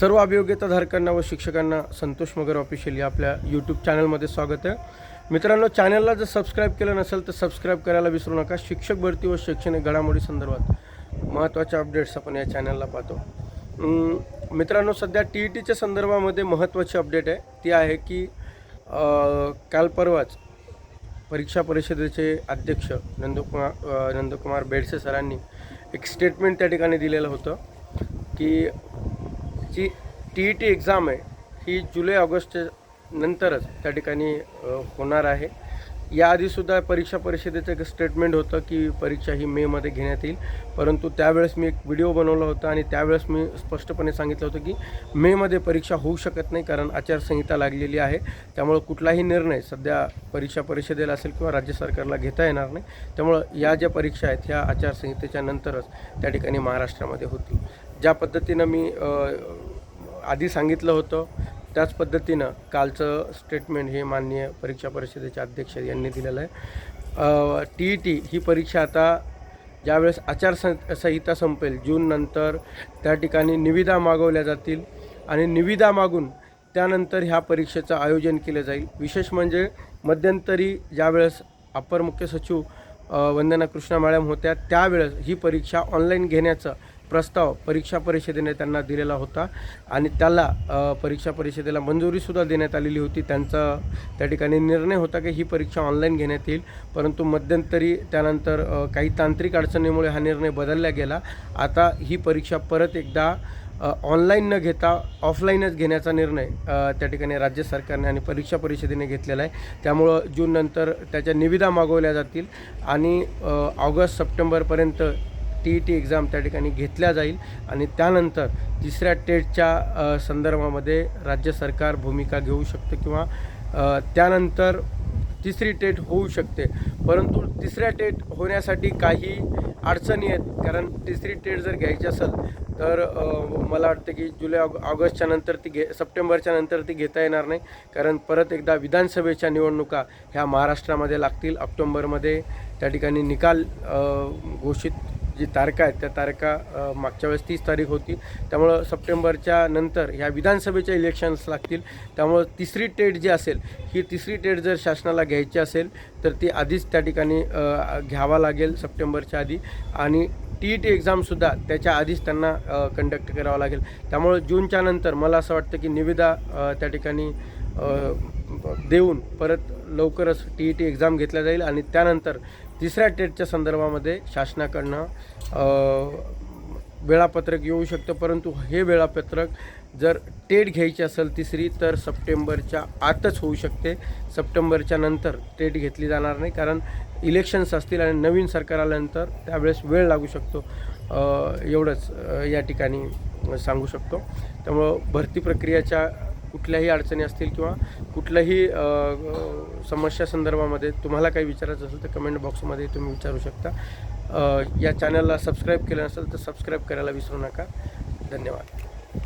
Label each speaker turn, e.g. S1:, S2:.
S1: सर्व अभियोग्यताधारकांना व शिक्षकांना संतोष मगर ऑफिशियल या आपल्या यूट्यूब चॅनलमध्ये स्वागत आहे. मित्रांनो चॅनलला जर सबस्क्राईब केलं नसेल तर सबस्क्राईब करायला विसरू नका. शिक्षक भरती व शैक्षणिक घडामोडी संदर्भात महत्त्वाच्या अपडेट्स आपण या चॅनलला पाहतो. मित्रांनो सध्या टी ई टीच्या संदर्भामध्ये महत्त्वाची अपडेट आहे. ती आहे की काल परवाच परीक्षा परिषदेचे अध्यक्ष नंदकुमार नंदकुमार बेडसे सरांनी एक स्टेटमेंट त्या ठिकाणी दिलेलं होतं की G T E T exam आहे ही जुलै ऑगस्ट नंतरच त्या ठिकाणी होणार आहे. याआधीसुद्धा परीक्षा परिषदेचं एक स्टेटमेंट होतं की परीक्षा ही मेमध्ये घेण्यात येईल. परंतु त्यावेळेस मी एक व्हिडिओ बनवला होता आणि त्यावेळेस मी स्पष्टपणे सांगितलं होतं की मेमध्ये परीक्षा होऊ शकत नाही कारण आचारसंहिता लागलेली आहे. त्यामुळं कुठलाही निर्णय सध्या परीक्षा परिषदेला असेल किंवा राज्य सरकारला घेता येणार नाही. त्यामुळं या ज्या परीक्षा आहेत ह्या आचारसंहितेच्या नंतरच त्या ठिकाणी महाराष्ट्रामध्ये होतील. ज्या पद्धतीनं मी आधी सांगितलं होतं त्याच पद्धतीनं कालचं स्टेटमेंट हे माननीय परीक्षा परिषदेचे अध्यक्ष यांनी दिलेलं आहे. टी ई टी ही परीक्षा आता ज्यावेळेस आचारसंहिता संपेल जूननंतर त्या ठिकाणी निविदा मागवल्या जातील आणि निविदा मागून त्यानंतर ह्या परीक्षेचं आयोजन केलं जाईल. विशेष म्हणजे मध्यंतरी ज्यावेळेस अप्पर मुख्य सचिव वंदना कृष्णा मॅडम होत्या त्यावेळेस ही परीक्षा ऑनलाईन घेण्याचं प्रस्ताव परीक्षा परिषदेने त्यांना दिलेला होता आणि त्याला परीक्षा परिषदेला मंजुरीसुद्धा देण्यात आलेली होती. त्यांचा त्या ठिकाणी निर्णय होता की ही परीक्षा ऑनलाईन घेण्यात येईल परंतु मध्यंतरी त्यानंतर काही तांत्रिक अडचणीमुळे हा निर्णय बदलला गेला. आता ही परीक्षा परत एकदा ऑनलाईन न घेता ऑफलाईनच घेण्याचा निर्णय त्या ठिकाणी राज्य सरकारने आणि परीक्षा परिषदेने घेतलेला आहे. त्यामुळं जूननंतर त्याच्या निविदा मागवल्या जातील आणि ऑगस्ट सप्टेंबरपर्यंत टी ई टी एक्झाम त्या ठिकाणी घेतल्या जाईल आणि त्यानंतर तिसऱ्या टेटच्या संदर्भामध्ये राज्य सरकार भूमिका घेऊ शकतं किंवा त्यानंतर तिसरी टेट होऊ शकते. परंतु तिसऱ्या टेट होण्यासाठी काही अडचणी आहेत. कारण तिसरी टेट जर घ्यायची असेल तर मला वाटतं की जुलै ऑग ऑगस्टच्या नंतर ती घे सप्टेंबरच्या नंतर ती घेता येणार नाही. कारण परत एकदा विधानसभेच्या निवडणुका ह्या महाराष्ट्रामध्ये लागतील. ऑक्टोंबरमध्ये त्या ठिकाणी निकाल घोषित जी तारखा आहेत त्या तारखा मागच्या वेळेस तीस तारीख होती. त्यामुळं सप्टेंबरच्या नंतर ह्या विधानसभेच्या इलेक्शन्स लागतील. त्यामुळं तिसरी टेट जी असेल ही तिसरी टेट जर शासनाला घ्यायची असेल तर ती आधीच त्या ठिकाणी घ्यावा लागेल सप्टेंबरच्या आधी. आणि टी ई टी एक्झामसुद्धा त्याच्या आधीच त्यांना कंडक्ट करावं लागेल. त्यामुळं जूनच्या नंतर मला असं वाटतं की निविदा त्या ठिकाणी देऊन परत लवकरच टी ई टी एक्झाम घेतल्या जाईल. आणि त्यानंतर तिसऱ्या टेटच्या संदर्भामध्ये शासनाकडनं वेळापत्रक येऊ शकतं परंतु हे वेळापत्रक जर टेट घ्यायची असेल तिसरी तर सप्टेंबरच्या आतच होऊ शकते. सप्टेंबरच्या नंतर टेट घेतली जाणार नाही कारण इलेक्शन्स असतील आणि नवीन सरकार आल्यानंतर त्यावेळेस वेळ लागू शकतो. एवढंच या ठिकाणी सांगू शकतो. त्यामुळं भरती प्रक्रियाच्या कुठल्याही अडचणी असतील किंवा कुठल्याही समस्या संदर्भामध्ये तुम्हाला काही विचारायचं असेल तर कमेंट बॉक्समध्ये तुम्ही विचारू शकता. या चॅनलला सबस्क्राईब केलं नसेल तर सबस्क्राईब करायला विसरू नका. धन्यवाद.